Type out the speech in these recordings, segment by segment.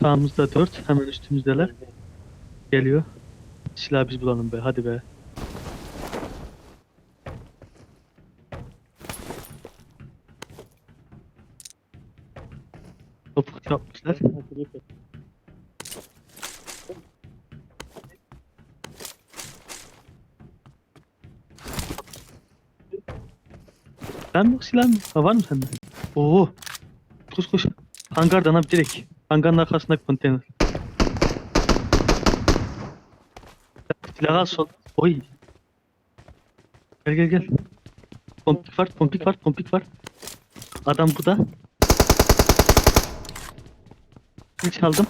Sağımızda 4. Hemen üstümüzdeler. Geliyor. Silah biz bulalım be. Hadi be. Topuk yapmışlar. Mı yok silah mı? Ha, var mı sende? Oo. Koş koş. Hangardan abi direkt. Hangarın arkasındaki konteyner. Silah al sol. Oy. Gel gel gel. Pompik var, pompik var, pompik var. Adam burada. Hiç aldım.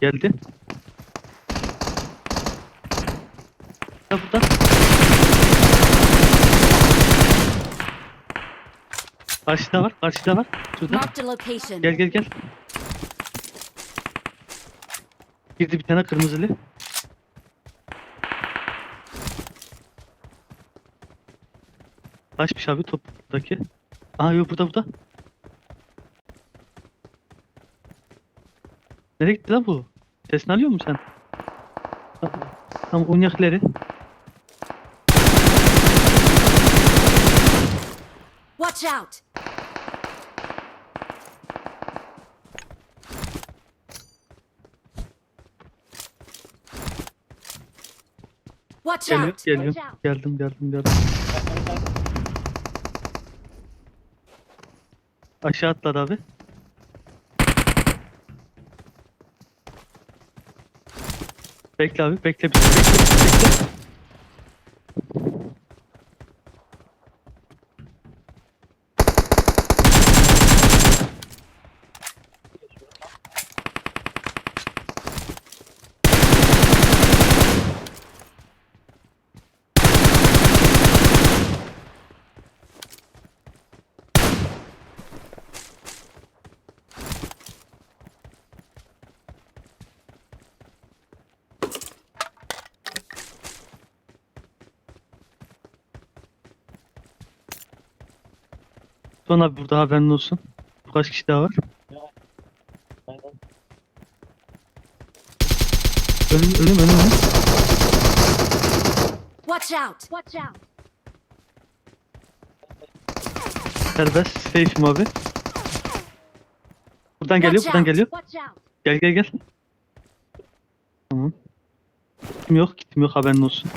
Geldi. Ya burada. Karşıda var, karşıda var. Şurada. Marked a location. Gel gel gel. Girdi bir tane kırmızılı. Kaçmış abi toptaki. Aa yok burada burada. Nereye gitti lan bu? Sesini alıyor musun sen? Tamam oynakları. Watch out! Watch Geliyor, out! geliyor. Geldim, geldim, geldim. Aşağı atladı abi. Bekle abi, bekle bir bekle, bekle. Son abi burada haberin olsun. Bu kaç kişi daha var? Ölüm, ölüm, ölüm, ölüm. Watch out! Watch out! Serbest, safe'im abi. Buradan geliyor, buradan geliyor. Watch out! Gel gel gel. Tamam. Kitim yok, kitim yok haberin olsun.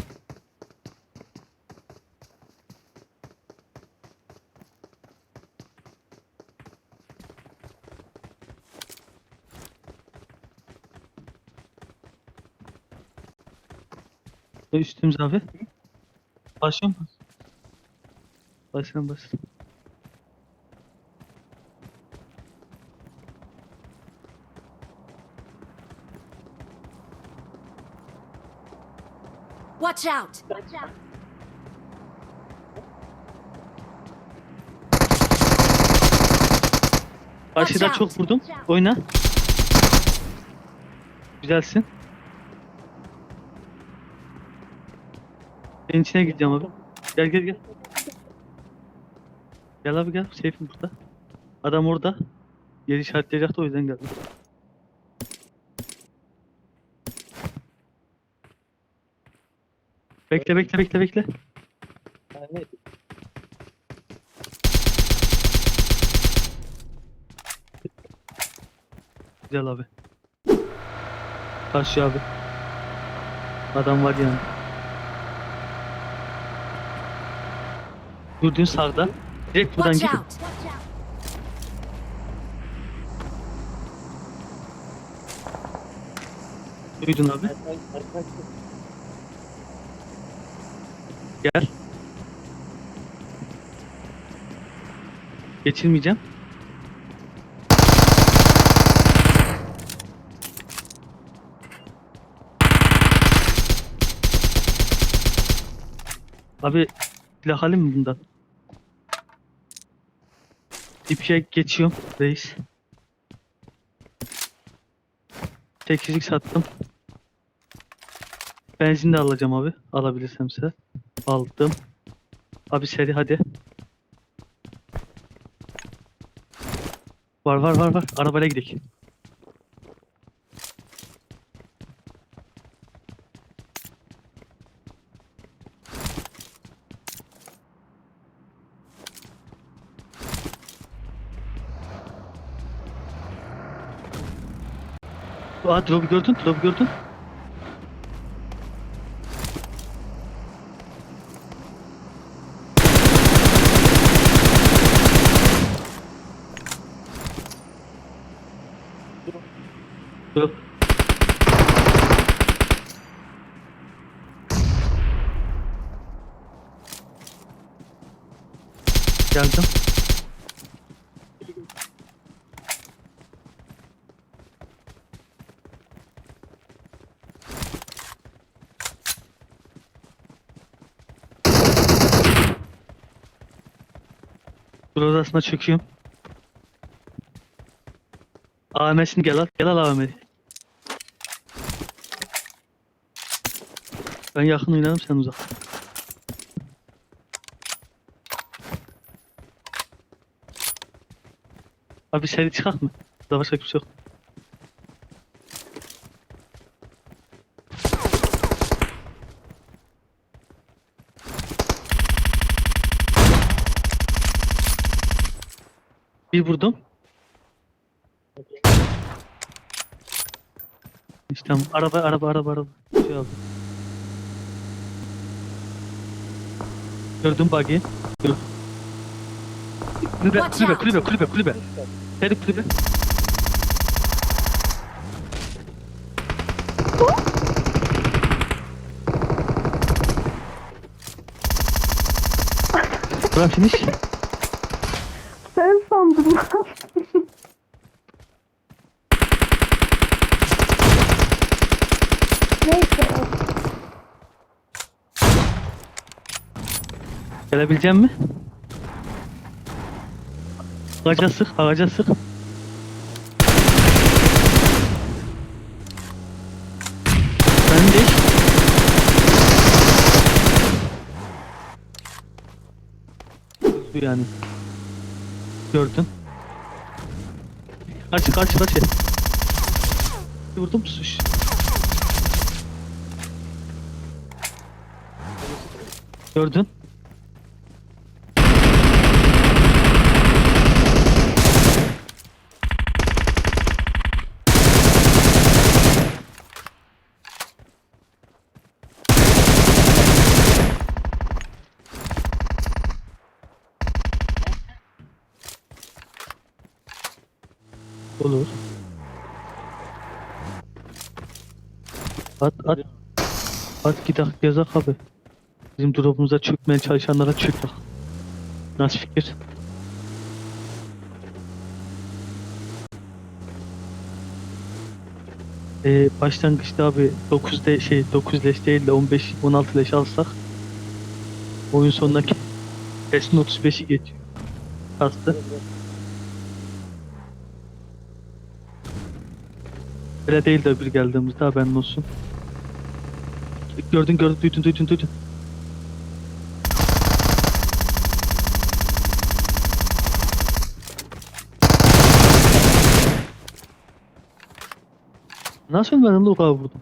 Üstümüz abi. Başlıyor mu? Başlayalım başlayalım. Watch out! Watch out! Karşıda out. çok vurdum. Oyna. Güzelsin. Senin içine gideceğim abi. Gel gel gel. Gel abi gel. Seyfim burada. Adam orada. Yeri işaretleyecekti o yüzden geldim. Bekle bekle bekle bekle. Güzel abi. Karşı abi. Adam var yani. Gördüğün sağda. Direkt buradan Watch gidin. out! Duydun abi. Gel. Geçirmeyeceğim. Abi silah alayım mı bundan? İpşe geçiyorum reis. 8'lik sattım. Benzin de alacağım abi. Alabilirsemse. Aldım. Abi seri hadi. Var var var var. Arabayla gidelim. Aa drop'u gördün, drop'u gördün. Drop. Geldim. Dur odasına çöküyorum. AVM'sini gel al. Gel al AVM'yi. Ben yakın oynarım sen uzak. Abi seri çıkak mı? Burada başka kimse yok. Bir vurdum. İşte tamam. Araba, araba, araba, araba. Şey aldım. Gördüm bug'i. Gördüm. Kulübe, kulübe, kulübe, kulübe, kulübe. Seri kulübe. Burak finish. Neyse. Gelebilecek mi? Ağaca sık, ağaca sık. Ben de yani. Gördün. Kaç kaç kaç. Vurdum suş. Gördün. Olur. At at. At gidelim gezek abi. Bizim drop'umuza çökmeye çalışanlara çökmek. Nasıl fikir? Ee, başlangıçta abi 9 de şey 9 leş değil de 15 16 leş alsak oyun sonundaki kesin 35'i geçiyor. Kastı. Öyle değil de öbür geldiğimizde haberin olsun. Gördün gördün duydun duydun duydun. Nasıl ölmedin de o kadar vurdum?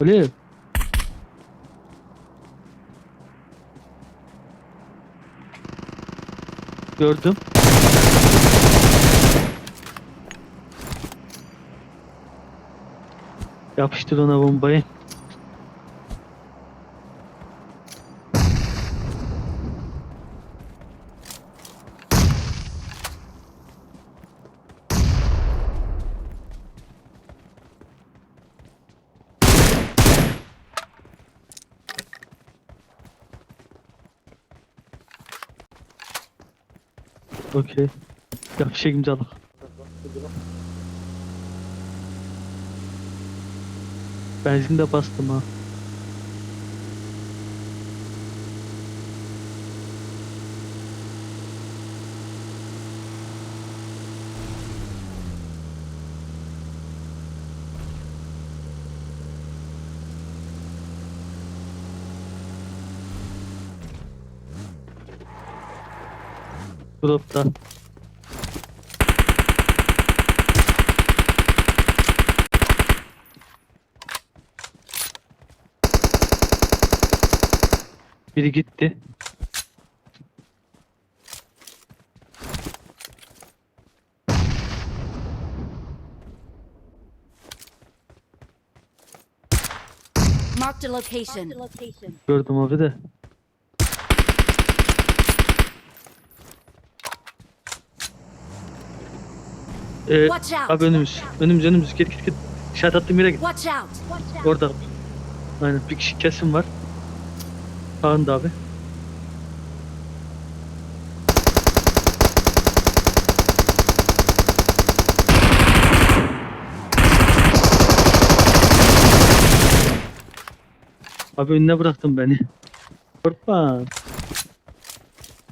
Öyle. Gördüm. Yapıştır ona bombayı. Okey. Yapışık imzalık. Benzin de bastım ha. Grupta. Biri gitti. Marked a location. Gördüm abi de. Ee, Watch out. abi önümüz. Önümüz önümüz. Git git git. İşaret attığım yere git. Watch out. Orada. Aynen bir kişi kesim var. Sağında abi. Abi önüne bıraktın beni. Korkma.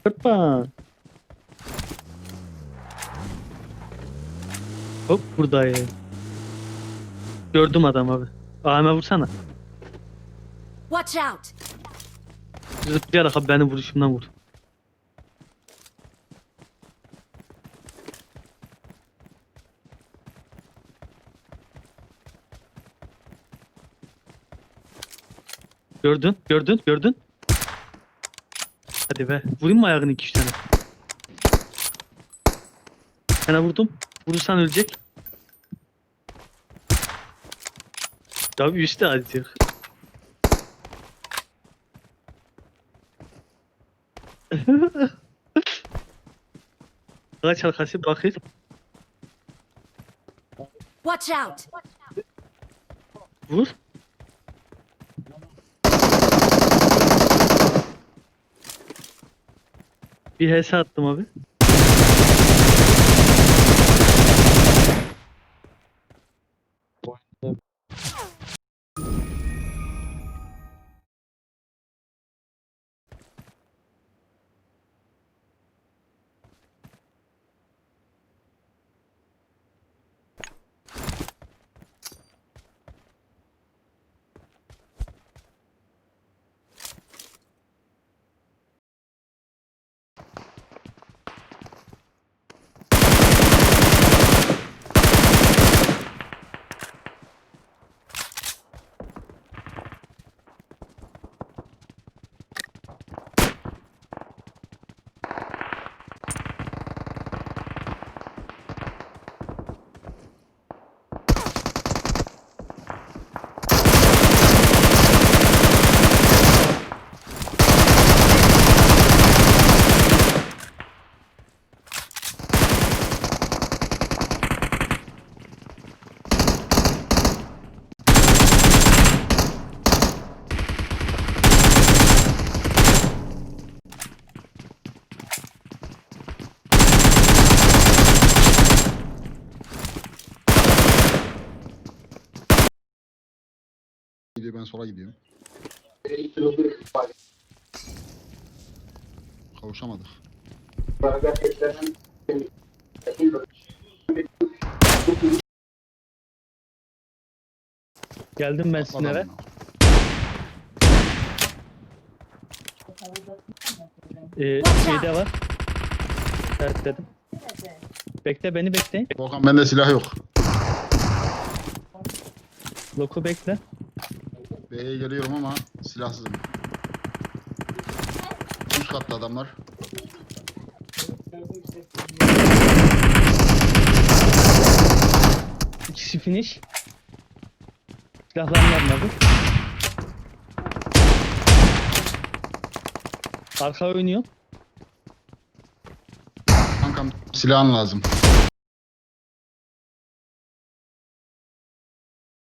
Korkma. Hop buradayım. Gördüm adam abi. Ahime vursana. Watch out. Zıplayarak abi beni vuruşumdan vur. Gördün, gördün, gördün. Hadi be, vurayım mı ayağını iki üç tane? Sana vurdum. Vurursan ölecek. Tabii üstte acıyor. Kaç arkası bakır. Watch out. Vur. Bir HS attım abi. Gidiyor ben sola gidiyorum. Kavuşamadık. Geldim ben sizin eve. Ee, Watch şeyde var. İşaretledim. Bekle beni bekleyin. Volkan bende silah yok. Loku bekle. B'ye geliyorum ama silahsızım. Üst katta adamlar. İkisi finish. Silahlarını almadı. Arka oynuyor. Kankam silahın lazım.